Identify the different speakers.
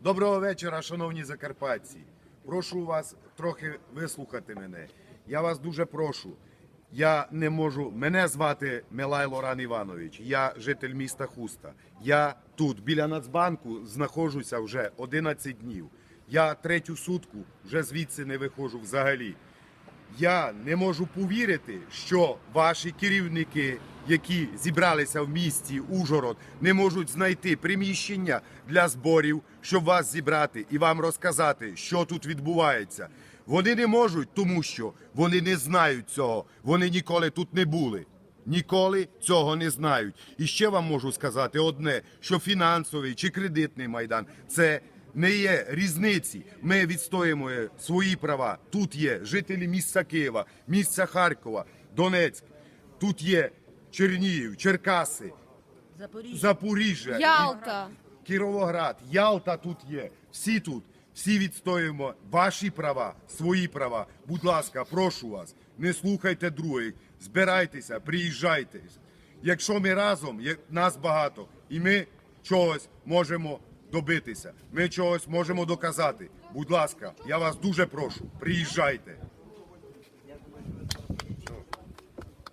Speaker 1: Доброго вечора, шановні закарпатці. Прошу вас трохи вислухати мене. Я вас дуже прошу. Я не можу. Мене звати Милайло Ран Іванович. Я житель міста Хуста. Я тут, біля Нацбанку, знаходжуся вже 11 днів. Я третю сутку вже звідси не виходжу взагалі. Я не можу повірити, що ваші керівники, які зібралися в місті Ужгород, не можуть знайти приміщення для зборів, щоб вас зібрати і вам розказати, що тут відбувається. Вони не можуть, тому що вони не знають цього. Вони ніколи тут не були. Ніколи цього не знають. І ще вам можу сказати одне: що фінансовий чи кредитний майдан це не є різниці. Ми відстоїмо свої права. Тут є жителі міста Києва, місця Харкова, Донецьк. Тут є Чернігів, Черкаси,
Speaker 2: Запоріжжя.
Speaker 1: Запоріжжя,
Speaker 3: Ялта.
Speaker 1: Кіровоград, Ялта тут є. Всі тут. Всі відстоюємо ваші права, свої права. Будь ласка, прошу вас, не слухайте других, збирайтеся, приїжджайте. Якщо ми разом, нас багато, і ми чогось можемо добитися, ми чогось можемо доказати. Будь ласка, я вас дуже прошу, приїжджайте.